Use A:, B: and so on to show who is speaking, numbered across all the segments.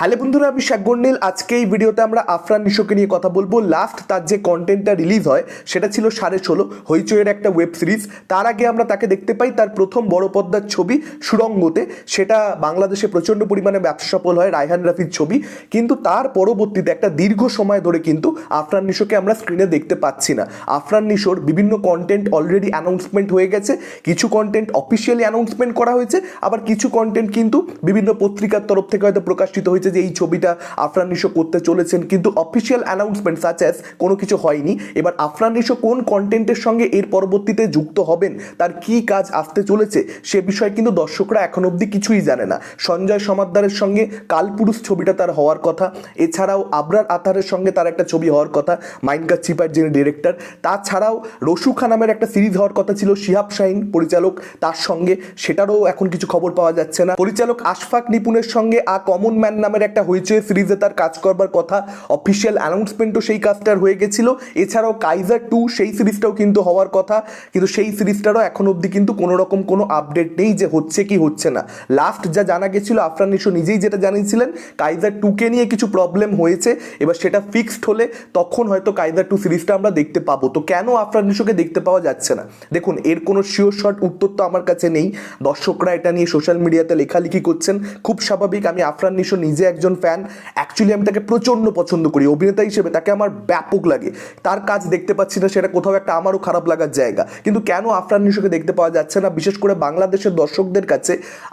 A: Hello বন্ধুরা, আমি শাকগন্ডিল আজকে এই ভিডিওতে আমরা আফরান নিশোকে নিয়ে কথা বলব। লাস্ট তার যে কন্টেন্টটা রিলিজ হয়, সেটা ছিল সাড়ে ষোলো হইচইয়ের একটা ওয়েব সিরিজ তার আগে আমরা তাকে দেখতে পাই তার প্রথম বড় পদ্মার ছবি সুরঙ্গতে সেটা বাংলাদেশে প্রচণ্ড পরিমাণে ব্যবসা সফল হয় রায়হান রাফির ছবি। কিন্তু তার পরবর্তীতে একটা দীর্ঘ সময় ধরে কিন্তু আফরান নিশোকে আমরা স্ক্রিনে দেখতে পাচ্ছি না। আফরান নিশোর বিভিন্ন কন্টেন্ট অলরেডি অ্যানাউন্সমেন্ট হয়ে গেছে। কিছু কন্টেন্ট অফিসিয়ালি অ্যানাউন্সমেন্ট করা হয়েছে। আবার কিছু কন্টেন্ট কিন্তু বিভিন্ন পত্রিকার তরফ থেকে হয়তো প্রকাশিত হয়েছে। যে এই ছবিটা আফরান নিশো করতে চলেছেন, কিন্তু অফিসিয়াল অ্যানাউন্সমেন্ট সাচ অ্যাজ কোনো কিছু হয়নি। এবার আফরান নিশো কোন কন্টেন্টের সঙ্গে এর পরবর্তীতে যুক্ত হবেন, তার কি কাজ আসতে চলেছে, সে বিষয়ে কিন্তু দর্শকরা এখন অবধি কিছুই জানে না। সঞ্জয় সমাদ্দারের সঙ্গে কালপুরুষ ছবিটা তার হওয়ার কথা, এছাড়াও আবরার আতারের সঙ্গে তার একটা ছবি হওয়ার কথা, মাইনকা চিপার যিনি ডিরেক্টর তাছাড়াও রসুখা নামের একটা সিরিজ হওয়ার কথা ছিল, শিহাব শাহিন পরিচালক, তার সঙ্গে সেটারও এখন কিছু খবর পাওয়া যাচ্ছে না। পরিচালক আশফাক নিপুণের সঙ্গে আ কমন ম্যান নামের একটা হয়েছে সিরিজে তার কাজ করবার কথা। অফিসিয়াল অ্যানাউন্সমেন্টও সেই কাজটার হয়ে গেছিল। এছাড়াও কাইজার টু সেই সিরিজটাও কিন্তু হওয়ার কথা। কিন্তু সেই সিরিজটারও এখন অবধি কিন্তু কোনো রকম কোনো আপডেট নেই যে হচ্ছে কি হচ্ছে না। লাস্ট যা জানা গেছিল, আফরান নিশো নিজেই যেটা জানিয়েছিলেন কাইজার টুকে নিয়ে কিছু প্রবলেম হয়েছে। এবার সেটা ফিক্সড হলে তখন হয়তো কাইজার টু সিরিজটা আমরা দেখতে পাবো। তো কেন আফরান নিশোকে দেখতে পাওয়া যাচ্ছে না? দেখুন, এর কোনো শিওর শর্ট উত্তর তো আমার কাছে নেই। দর্শকরা এটা নিয়ে সোশ্যাল মিডিয়াতে লেখালেখি করছেন। খুব স্বাভাবিক, আমি আফরান নিশো নিজে একজন ফ্যান অ্যাকচুয়ালি আমি তাকে প্রচণ্ড পছন্দ করি। অভিনেতা হিসেবে তাকে আমার ব্যাপক লাগে। তার কাজ দেখতে পাচ্ছি না, সেটা কোথাও একটা আমারও খারাপ লাগার জায়গা। কিন্তু কেন আফরান নিশোকে দেখতে পাওয়া যাচ্ছে না? বিশেষ করে বাংলাদেশের দর্শকদের কাছে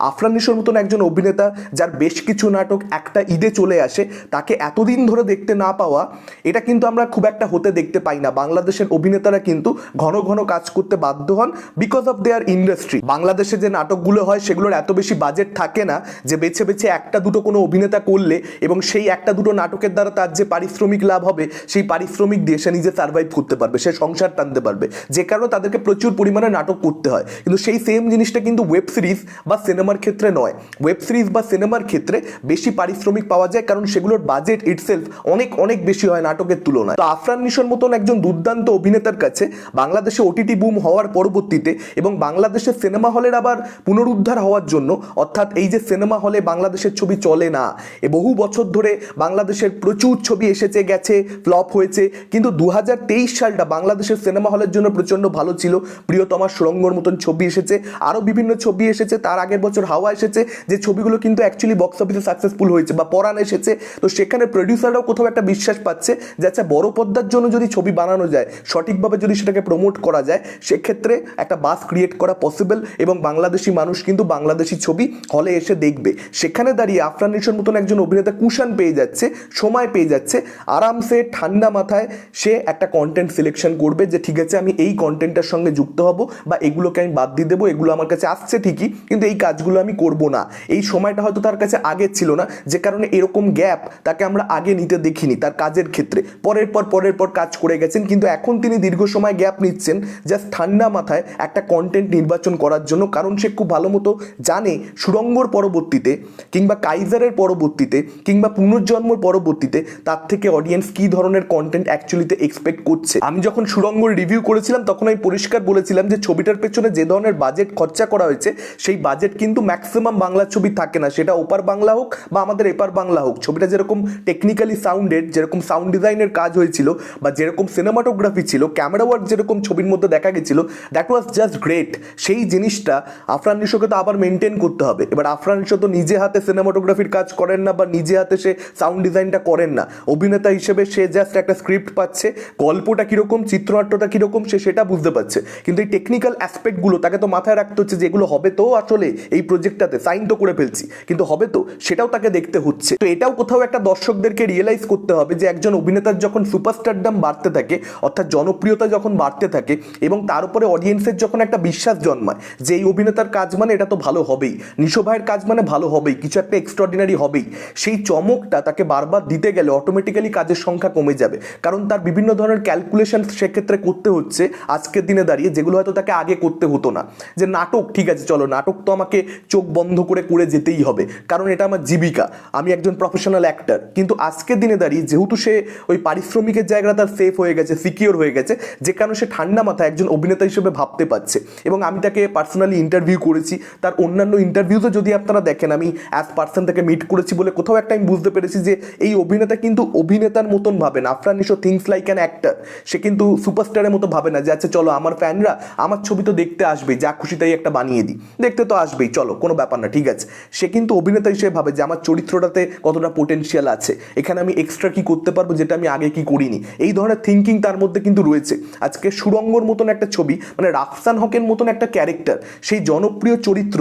A: আফরান নিশোর মতন একজন অভিনেতা, যার বেশ কিছু নাটক একটা ঈদে চলে আসে, তাকে এতদিন ধরে দেখতে না পাওয়া, এটা কিন্তু আমরা খুব একটা হতে দেখতে পাই না। বাংলাদেশের অভিনেতারা কিন্তু ঘন ঘন কাজ করতে বাধ্য হন বিকজ অফ দেয়ার ইন্ডাস্ট্রি বাংলাদেশে যে নাটকগুলো হয়, সেগুলোর এত বেশি বাজেট থাকে না যে বেছে বেছে একটা দুটো কোনো অভিনেতা করলে এবং সেই একটা দুটো নাটকের দ্বারা তার যে পারিশ্রমিক লাভ হবে, সেই পারিশ্রমিক দিয়ে সে নিজে সার্ভাইভ করতে পারবে, সে সংসার টানতে পারবে। যে কারণে তাদেরকে প্রচুর পরিমাণে নাটক করতে হয়। কিন্তু সেই সেম জিনিসটা কিন্তু ওয়েব সিরিজ বা সিনেমার ক্ষেত্রে নয়। ওয়েব সিরিজ বা সিনেমার ক্ষেত্রে বেশি পারিশ্রমিক পাওয়া যায় কারণ সেগুলোর বাজেট ইটসেলফ অনেক অনেক বেশি হয় নাটকের তুলনায়। তো আফরান নিশোর মতন একজন দুর্দান্ত অভিনেতার কাছে বাংলাদেশে ওটিটি বুম হওয়ার পরবর্তীতে এবং বাংলাদেশের সিনেমা হলের আবার পুনরুদ্ধার হওয়ার জন্য, অর্থাৎ এই যে সিনেমা হলে বাংলাদেশের ছবি চলে না এ বহু বছর ধরে বাংলাদেশের প্রচুর ছবি এসেছে, গেছে, ফ্লপ হয়েছে। কিন্তু দু হাজার তেইশ সালটা বাংলাদেশের সিনেমা হলের জন্য প্রচণ্ড ভালো ছিল। প্রিয়তমা সুরঙ্গর মতন ছবি এসেছে। আরও বিভিন্ন ছবি এসেছে। তার আগের বছর হাওয়া এসেছে। যে ছবিগুলো কিন্তু অ্যাকচুয়ালি বক্স অফিসে সাকসেসফুল হয়েছে বা পরাণ এসেছে। তো সেখানে প্রডিউসাররাও কোথাও একটা বিশ্বাস পাচ্ছে যে আচ্ছা বড় পর্দার জন্য যদি ছবি বানানো যায়, সঠিকভাবে যদি সেটাকে প্রমোট করা যায়, সেক্ষেত্রে একটা বাস ক্রিয়েট করা পসিবল এবং বাংলাদেশি মানুষ কিন্তু বাংলাদেশি ছবি হলে এসে দেখবে। সেখানে দাঁড়িয়ে আফরান মতন একজন অভিনেতা কুশান পেয়ে যাচ্ছে, সময় পেয়ে যাচ্ছে, আরামসে ঠান্ডা মাথায় সে একটা কন্টেন্ট সিলেকশন করবে যে, ঠিক আছে, আমি এই কন্টেন্টের সঙ্গে যুক্ত হব বা এগুলোকে আমি বাদ দিয়ে দেবো, এগুলো আমার কাছে আসছে ঠিকই, কিন্তু এই কাজগুলো আমি করব না। এই সময়টা হয়তো তার কাছে আগে ছিল না, যে কারণে এরকম গ্যাপ তাকে আমরা আগে নিতে দেখিনি তার কাজের ক্ষেত্রে। পরের পর পরের পর কাজ করে গেছেন, কিন্তু এখন তিনি দীর্ঘ সময় গ্যাপ নিচ্ছেন জাস্ট ঠান্ডা মাথায় একটা কন্টেন্ট নির্বাচন করার জন্য, কারণ সে খুব ভালো মতো জানে সুরঙ্গর পরবর্তীতে কিংবা কাইজারের পরবর্তীতে কিংবা পুনর্জন্মর পরবর্তীতে তার থেকে অডিয়েন্স কী ধরনের কন্টেন্ট অ্যাকচুয়ালিতে এক্সপেক্ট করছে? আমি যখন সুরঙ্গর রিভিউ করেছিলাম, তখন আমি পরিষ্কার বলেছিলাম যে ছবিটার পেছনে যে ধরনের বাজেট খরচা করা হয়েছে, সেই বাজেট কিন্তু ম্যাক্সিমাম বাংলা ছবি থাকে না। সেটা ওপার বাংলা হোক বা আমাদের এপার বাংলা হোক। ছবিটা যেরকম টেকনিক্যালি সাউন্ডেড যেরকম সাউন্ড ডিজাইনের কাজ হয়েছিল বা যেরকম সিনেমাটোগ্রাফি ছিল ক্যামেরা ওয়ার্ক যেরকম ছবির মধ্যে দেখা গেছিল দ্যাট ওয়াজ জাস্ট গ্রেট সেই জিনিসটা আফরান নিশোকে তো আবার মেনটেন করতে হবে। এবার আফরান নিশো তো নিজে হাতে সিনেমাটোগ্রাফির কাজ করেন না বা নিজে হাতে সে সাউন্ড ডিজাইনটা করেন না। অভিনেতা হিসেবে সে জাস্ট একটা স্ক্রিপ্ট পাচ্ছে, গল্পটা কীরকম, চিত্রনাট্যটা কীরকম, সে সেটা বুঝতে পারছে। কিন্তু এই টেকনিক্যাল অ্যাসপেক্টগুলো তাকে তো মাথায় রাখতে হচ্ছে যে এগুলো হবে তো আসলে এই প্রজেক্টটাতে সাইন তো করে ফেলছি, কিন্তু হবে তো, সেটাও তাকে দেখতে হচ্ছে। তো এটাও কোথাও একটা দর্শকদেরকে রিয়েলাইজ করতে হবে যে একজন অভিনেতার যখন সুপারস্টারডাম বাড়তে থাকে, অর্থাৎ জনপ্রিয়তা যখন বাড়তে থাকে, এবং তার উপরে অডিয়েন্সের যখন একটা বিশ্বাস জন্মায়, যে এই অভিনেতার কাজ মানে এটা তো ভালো হবেই, নিশো ভাইয়ের কাজ মানে ভালো হবেই, কিছু একটা এক্সট্রাঅর্ডিনারি হবেই সেই চমকটা তাকে বারবার দিতে গেলে অটোমেটিক্যালি কাজের সংখ্যা কমে যাবে। কারণ তার বিভিন্ন ধরনের ক্যালকুলেশন সেক্ষেত্রে করতে হচ্ছে আজকের দিনে দাঁড়িয়ে, যেগুলো হয়তো তাকে আগে করতে হতো না। যে নাটক, ঠিক আছে, চলো, নাটক তো আমাকে চোখ বন্ধ করে করে যেতেই হবে। কারণ এটা আমার জীবিকা, আমি একজন প্রফেশনাল অ্যাক্টার কিন্তু আজকের দিনে দাঁড়িয়ে, যেহেতু সে ওই পারিশ্রমিকের জায়গাটা তার সেফ হয়ে গেছে সিকিওর হয়ে গেছে, যে কারণে সে ঠান্ডা মাথায় একজন অভিনেতা হিসেবে ভাবতে পারছে। এবং আমি তাকে পার্সোনালি ইন্টারভিউ করেছি। তার অন্যান্য ইন্টারভিউতে যদি আপনারা দেখেন, আমি অ্যাজ পার্সন তাকে মিট করেছি বলে কোথাও একটা আমি বুঝতে পেরেছি যে এই অভিনেতা কিন্তু অভিনেতার মতন ভাবে না। Afran Nisho thinks like an actor সে কিন্তু সুপারস্টারের মতো ভাবে না যে আচ্ছা চলো, আমার ফ্যানরা আমার ছবি তো দেখতে আসবেই যা খুশি তাই একটা বানিয়ে দিই। দেখতে তো আসবেই, চলো, কোনো ব্যাপার না, ঠিক আছে। সে কিন্তু অভিনেতা হিসেবে ভাবে যে, আমার চরিত্রটাতে কতটা পোটেনশিয়াল আছে। এখানে আমি এক্সট্রা কি করতে পারব, যেটা আমি আগে কি করিনি? এই ধরনের থিঙ্কিং তার মধ্যে কিন্তু রয়েছে। আজকে সুরঙ্গর মতন একটা ছবি মানে রাফসান হকের মতন একটা ক্যারেক্টার সেই জনপ্রিয় চরিত্র,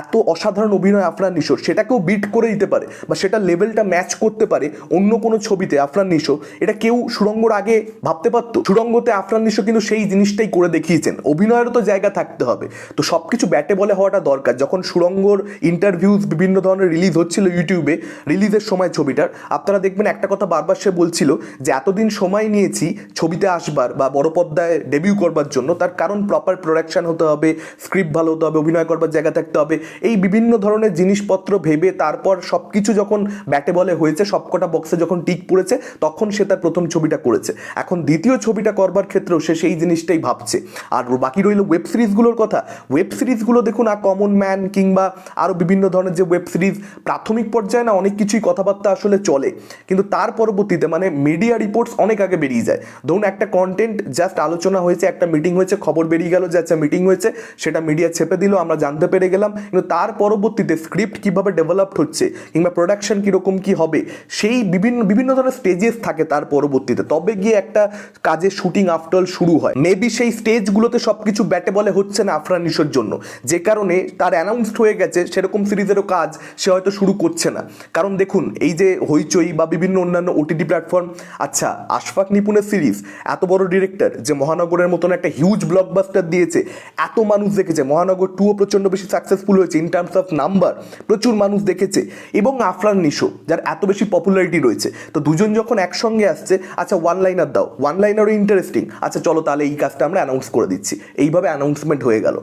A: এত অসাধারণ অভিনয় আফরান নিশোর, সেটাকেও বিট করে দিতে পারে। বা সেটা লেভেলটা ম্যাচ করতে পারে অন্য কোনো ছবিতে আফরান নিশো, এটা কেউ সুরঙ্গর আগে ভাবতে পারতো? সুরঙ্গতে আফরান নিশো কিন্তু সেই জিনিসটাই করে দেখিয়েছেন। অভিনয়েরও তো জায়গা থাকতে হবে। তো সব কিছু ব্যাটে বলে হওয়াটা দরকার। যখন সুরঙ্গর ইন্টারভিউজ বিভিন্ন ধরনের রিলিজ হচ্ছিল ইউটিউবে রিলিজের সময় ছবিটার, আপনারা দেখবেন একটা কথা বারবার সে বলছিল যে, এতদিন সময় নিয়েছি ছবিতে আসবার বা বড় পর্দায় ডেবিউ করবার জন্য। তার কারণ প্রপার প্রোডাকশন হতে হবে স্ক্রিপ্ট ভালো হতে হবে, অভিনয় করবার জায়গা থাকতে হবে। এই বিভিন্ন ধরনের জিনিসপত্র ভেবে তারপর সব কিছু যখন ব্যাটে বলে হয়েছে, সবকটা বক্সে যখন টিক পড়েছে, তখন সে তার প্রথম ছবিটা করেছে। এখন দ্বিতীয় ছবিটা করবার ক্ষেত্রেও সে সেই জিনিসটাই ভাবছে। আর বাকি রইল ওয়েব সিরিজগুলোর কথা। ওয়েব সিরিজগুলো দেখুন আর কমন ম্যান কিংবা আরও বিভিন্ন ধরনের যে ওয়েব সিরিজ প্রাথমিক পর্যায়ে না অনেক কিছুই কথাবার্তা আসলে চলে। কিন্তু তার পরবর্তীতে মানে মিডিয়া রিপোর্টস অনেক আগে বেরিয়ে যায়। ধরুন একটা কন্টেন্ট জাস্ট আলোচনা হয়েছে, একটা মিটিং হয়েছে, খবর বেরিয়ে গেল যে আচ্ছা মিটিং হয়েছে, সেটা মিডিয়া ছেপে দিল, আমরা জানতে পেরে গেলাম। কিন্তু তার পরবর্তীতে স্ক্রিপ্ট কীভাবে ডেভেলপড হচ্ছে কিংবা প্রোডাকশন কীরকম কী হবে, সেই বিভিন্ন বিভিন্ন ধরনের স্টেজেস থাকে তার পরবর্তীতে। তবে গিয়ে একটা কাজের শুটিং আফটার শুরু হয়। মেবি সেই স্টেজগুলোতে সব কিছু ব্যাটে বলে হচ্ছে না আফরান জন্য। যে কারণে তার অ্যানাউন্সড হয়ে গেছে, সেরকম সিরিজেরও কাজ সে হয়তো শুরু করছে না। কারণ দেখুন, এই যে হইচই বা বিভিন্ন অন্যান্য ওটিটি প্ল্যাটফর্ম আচ্ছা আশফাক নিপুণের সিরিজ, এত বড় ডিরেক্টর যে মহানগরের মতন একটা হিউজ ব্লকবাস্টার দিয়েছে, এত মানুষ দেখেছে। মহানগর টুও প্রচণ্ড বেশি সাকসেসফুল হয়েছে ইন টার্মস অফ নাম্বার প্রচুর মানুষ দেখেছে। এবং আফরান নিশো, যার এত বেশি পপুলারিটি রয়েছে। তো দুজন যখন একসঙ্গে আসছে আচ্ছা ওয়ান লাইনার দাও। ওয়ান লাইনারও ইন্টারেস্টিং আচ্ছা চলো তাহলে এই কাজটা আমরা অ্যানাউন্স করে দিচ্ছি। এইভাবে অ্যানাউন্সমেন্ট হয়ে গেল।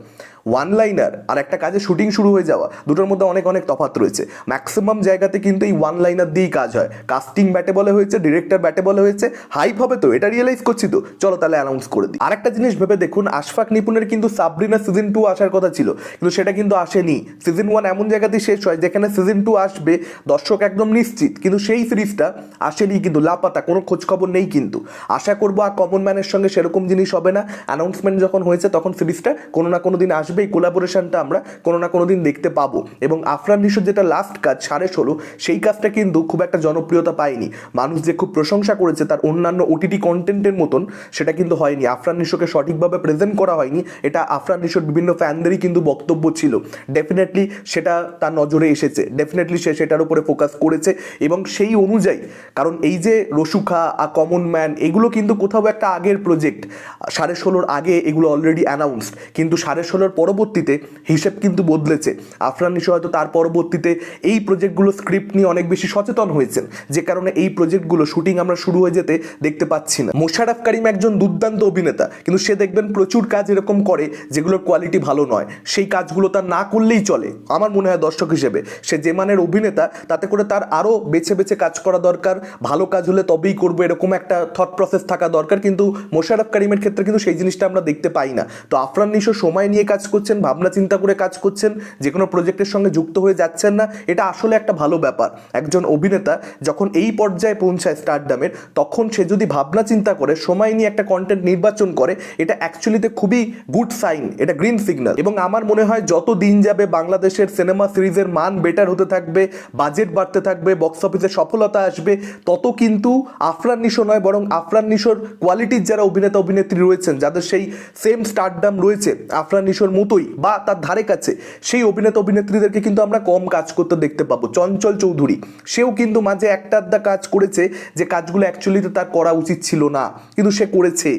A: ওয়ান লাইনার আর একটা কাজে শুটিং শুরু হয়ে যাওয়া, দুটোর মধ্যে অনেক অনেক তফাৎ রয়েছে। ম্যাক্সিমাম জায়গাতে কিন্তু এই ওয়ান লাইনার দিয়েই কাজ হয়। কাস্টিং ব্যাটে বলে হয়েছে ডিরেক্টর ব্যাটে বলে হয়েছে হাইপ হবে তো, এটা রিয়েলাইজ করছি তো। চলো তাহলে অ্যানাউন্স করে দিই। আরেকটা জিনিস ভেবে দেখুন, আশফাক নিপুণের কিন্তু সাবরিনা সিজন টু আসার কথা ছিল, কিন্তু সেটা কিন্তু আসেনি। সিজন ওয়ান এমন জায়গাতেই শেষ হয়, যেখানে সিজন টু আসবে, দর্শক একদম নিশ্চিত, কিন্তু সেই সিরিজটা আসেনি কিন্তু, লাপাতা, কোনো খোঁজ খবর নেই কিন্তু। আশা করব আর কমন ম্যানের সঙ্গে সেরকম জিনিস হবে না। অ্যানাউন্সমেন্ট যখন হয়েছে, তখন সিরিজটা কোনো না কোনো দিন আসবে। এই কোলাবোরেশনটা আমরা কোনো না কোনো দিন দেখতে পাবো। এবং আফরান নিশোর যেটা লাস্ট কাজ, সাড়ে ষোলো, সেই কাজটা কিন্তু খুব একটা জনপ্রিয়তা পায়নি। মানুষ যে খুব প্রশংসা করেছে তার অন্যান্য ওটিটি কন্টেন্টের মতন, সেটা কিন্তু হয়নি। আফরান নিশোকে সঠিকভাবে প্রেজেন্ট করা হয়নি। এটা আফরান নিশোর বিভিন্ন ফ্যানদেরই কিন্তু বক্তব্য ছিল। ডেফিনেটলি সেটা তার নজরে এসেছে। ডেফিনেটলি সে সেটার উপরে ফোকাস করেছে। এবং সেই অনুযায়ী, কারণ এই যে রসুখা, আ কমন ম্যান এগুলো কিন্তু কোথাও একটা আগের প্রজেক্ট সাড়ে ষোলোর আগে এগুলো অলরেডি অ্যানাউন্সড কিন্তু সাড়ে ষোলোর পরবর্তীতে হিসেব কিন্তু বদলেছে। আফরান নিশো হয়তো তার পরবর্তীতে এই প্রজেক্টগুলো স্ক্রিপ্ট নিয়ে অনেক বেশি সচেতন হয়েছেন, যে কারণে এই প্রজেক্টগুলো শুটিং আমরা শুরু হয়ে যেতে দেখতে পাচ্ছি না। মোশারফ করিম একজন দুর্দান্ত অভিনেতা, কিন্তু সে দেখবেন প্রচুর কাজ এরকম করে যেগুলোর কোয়ালিটি ভালো নয়। সেই কাজগুলো তার না করলেই চলে, আমার মনে হয় দর্শক হিসেবে। সে যে মানের অভিনেতা, তাতে করে তার আরও বেছে বেছে কাজ করা দরকার, ভালো কাজ হলে তবেই করব এরকম একটা থট প্রসেস থাকা দরকার, কিন্তু মোশারফ করিমের ক্ষেত্রে কিন্তু সেই জিনিসটা আমরা দেখতে পাই না। তো আফরান নিশো সময় নিয়ে কাজ করছেন, ভাবনা চিন্তা করে কাজ করছেন, যে কোনো প্রজেক্টের সঙ্গে যুক্ত হয়ে যাচ্ছেন না, এটা আসলে একটা ভালো ব্যাপার। একজন অভিনেতা যখন এই পর্যায়ে পৌঁছায় স্টারডামের তখন সে যদি ভাবনা চিন্তা করে, সময় নিয়ে একটা কন্টেন্ট নির্বাচন করে, এটা অ্যাকচুয়ালিতে খুবই গুড সাইন এটা গ্রিন সিগন্যাল এবং আমার মনে হয় যত দিন যাবে বাংলাদেশের সিনেমা সিরিজের মান বেটার হতে থাকবে বাজেট বাড়তে থাকবে বক্স অফিসে সফলতা আসবে, তত কিন্তু আফরান নিশো নয়, বরং আফরান নিশোর কোয়ালিটির যারা অভিনেতা অভিনেত্রী রয়েছেন, যাদের সেই সেম স্টারডাম রয়েছে, আফরান নিশোর মতোই বা তার ধারে কাছে। সেই অভিনেতা অভিনেত্রীদেরকে কিন্তু আমরা কম কাজ করতে দেখতে পাবো। চঞ্চল চৌধুরী, সেও কিন্তু মাঝে একটা আধটা কাজ করেছে যে কাজগুলো অ্যাকচুয়ালিতে তার করা উচিত ছিল না। কিন্তু সে করেছে।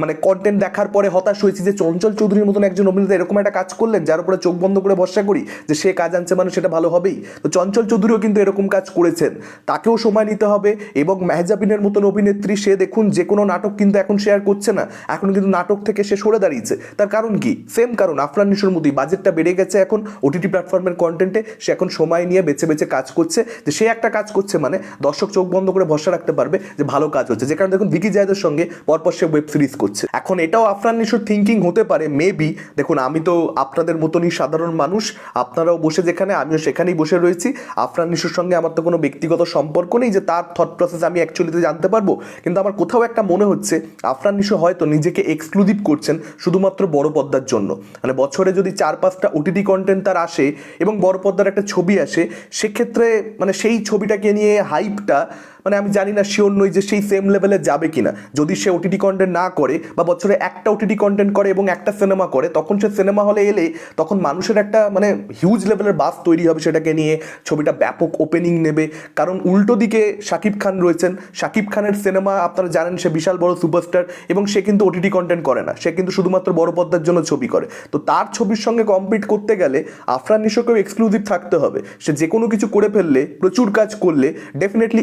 A: মানে কন্টেন্ট দেখার পরে হতাশ হয়েছি যে চঞ্চল চৌধুরীর মতন একজন অভিনেতা এরকম একটা কাজ করলেন, যার উপরে চোখ বন্ধ করে ভরসা করি যে সে কাজ আনছে মানে সেটা ভালো হবেই। তো চঞ্চল চৌধুরীও কিন্তু এরকম কাজ করেছেন। তাকেও সময় নিতে হবে এবং মেহজাবিনের মতন অভিনেত্রী সে দেখুন যে কোনো নাটক কিন্তু এখন শেয়ার করছে না। এখন কিন্তু নাটক থেকে সে সরে দাঁড়িয়েছে। তার কারণ কি? সেম কারণ আফরান নিশোর মতোই বাজেটটা বেড়ে গেছে এখন ওটিটি প্ল্যাটফর্মের কন্টেন্টে সে এখন সময় নিয়ে বেছে বেছে কাজ করছে। যে সে একটা কাজ করছে মানে দর্শক চোখ বন্ধ করে ভরসা রাখতে পারবে যে ভালো কাজ হচ্ছে। যে কারণে দেখুন ভিকি জায়দের সঙ্গে পরপর সে ওয়েব সিরিজ করছে। এখন এটাও আফরান নিশোর থিঙ্কিং হতে পারে মেবি দেখুন আমি তো আপনাদের মতনই সাধারণ মানুষ, আপনারাও বসে যেখানে, আমিও সেখানেই বসে রয়েছি। আফরান নিশোর সঙ্গে আমার তো কোনো ব্যক্তিগত সম্পর্ক নেই যে তার থট প্রসেস আমি অ্যাকচুয়ালিতে জানতে পারব। কিন্তু আমার কোথাও একটা মনে হচ্ছে আফরান নিশো হয়তো নিজেকে এক্সক্লুসিভ করছেন শুধুমাত্র বড় পদ্মার জন্য। মানে বছরে যদি চার, পাঁচটা ওটিটি কন্টেন্ট তার আসে এবং বড় পর্দার একটা ছবি আসে, সেক্ষেত্রে মানে সেই ছবিটাকে নিয়ে হাইপটা মানে আমি জানি না শিওর নই যে সেই সেম লেভেলে যাবে কিনা। যদি সে ওটিটি কন্টেন্ট না করে বা বছরে একটা ওটিটি কন্টেন্ট করে এবং একটা সিনেমা করে, তখন সে সিনেমা হলে এলে তখন মানুষের একটা মানে হিউজ লেভেলের বাস তৈরি হবে সেটাকে নিয়ে, ছবিটা ব্যাপক ওপেনিং নেবে। কারণ উল্টো দিকে শাকিব খান রয়েছেন। শাকিব খানের সিনেমা আপনারা জানেন সে বিশাল বড় সুপারস্টার এবং সে কিন্তু ওটিটি কন্টেন্ট করে না। সে কিন্তু শুধুমাত্র বড় পর্দার জন্য ছবি করে। তো তার ছবির সঙ্গে কম্পিট করতে গেলে আফরান নিশোকেও এক্সক্লুসিভ থাকতে হবে। সে যে কোনো কিছু করে ফেললে, প্রচুর কাজ করলে ডেফিনেটলি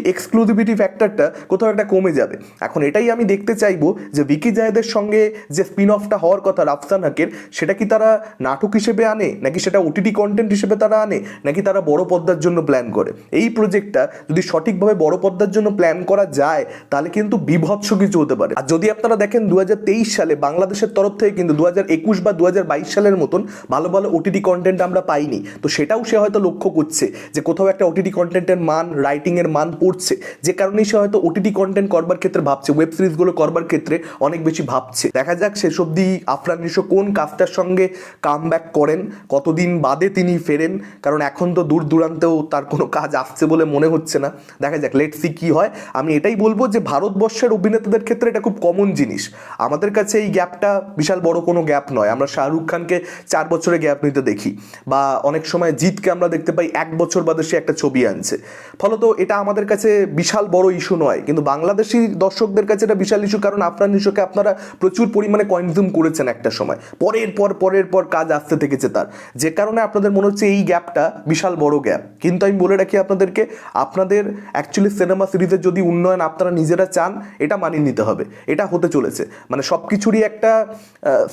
A: এক্সক্লুসিভিটি ফ্যাক্টরটা কোথাও একটা কমে যাবে। এখন এটাই আমি দেখতে চাইব যে ভিকি জায়েদের সঙ্গে যে স্পিন অফটা হওয়ার কথা রাফসান হাকের সেটা কি তারা নাটক হিসেবে আনে? নাকি সেটা ওটিটি কন্টেন্ট হিসেবে তারা আনে? নাকি তারা বড় পর্দার জন্য প্ল্যান করে? এই প্রজেক্টটা যদি সঠিকভাবে বড় পর্দার জন্য প্ল্যান করা যায়, তাহলে কিন্তু বিভৎস কিছু হতে পারে। আর যদি আপনারা দেখেন দু হাজার তেইশ সালে বাংলাদেশের তরফ থেকে কিন্তু দু একুশ বা দু হাজার বাইশ সালের মতন ভালো ভালো ওটিটি কন্টেন্ট আমরা পাইনি। তো সেটাও সে হয়তো লক্ষ্য করছে যে কোথাও একটা ওটিটি কন্টেন্টের মান রাইটিংয়ের মান পড়ছে। যে কারণেই সে হয়তো ওটিটি কন্টেন্ট করবার ক্ষেত্রে ভাবছে ওয়েব সিরিজগুলো করবার ক্ষেত্রে অনেক বেশি ভাবছে। দেখা যাক শেষ অবধি আফরান নিশো কোন কাজটার সঙ্গে কাম করেন, কতদিন বাদে তিনি ফেরেন, কারণ এখন তো দূর দূরান্তেও তার কোনো কাজ আসছে বলে মনে হচ্ছে না। দেখা যাক লেট সি কী হয়। আমি এটাই বলব যে ভারতবর্ষের অভিনেতাদের ক্ষেত্রে এটা খুব কমন জিনিস। আমাদের কাছে এই গ্যাপটা বিশাল বড় কোনো গ্যাপ নয়। আমরা শাহরুখ খানকে চার বছরে গ্যাপ নিতে দেখি, বা অনেক সময় জিতকে আমরা দেখতে পাই এক বছর বাদে সে একটা ছবি আনছে। ফলত এটা আমাদের কাছে বিশাল বড় ইস্যু নয়। কিন্তু বাংলাদেশি দর্শকদের কাছে এটা বিশাল ইস্যু কারণ আফরান ইস্যুকে আপনারা প্রচুর পরিমাণে কনজিউম করেছেন একটা সময়। পরের পর পরের পর কাজ আসতে থেকেছে তার। যে কারণে আপনাদের মনে হচ্ছে এই গ্যাপটা বিশাল বড় গ্যাপ কিন্তু আমি বলে রাখি আপনাদেরকে, আপনাদের অ্যাকচুয়ালি সিনেমা সিরিজের যদি উন্নয়ন আপনারা নিজেরা চান, এটা মানিয়ে নিতে হবে। এটা হতে চলেছে। মানে সব কিছুরই একটা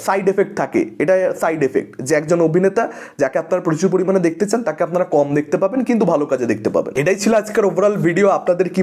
A: সাইড এফেক্ট থাকে। এটা সাইড এফেক্ট যে একজন অভিনেতা যাকে আপনারা প্রচুর পরিমাণে দেখতে চান, তাকে আপনারা কম দেখতে পাবেন, কিন্তু ভালো কাজে দেখতে পাবেন। এটাই ছিল আজকের ওভারঅল ভিডিও আপনাদের কি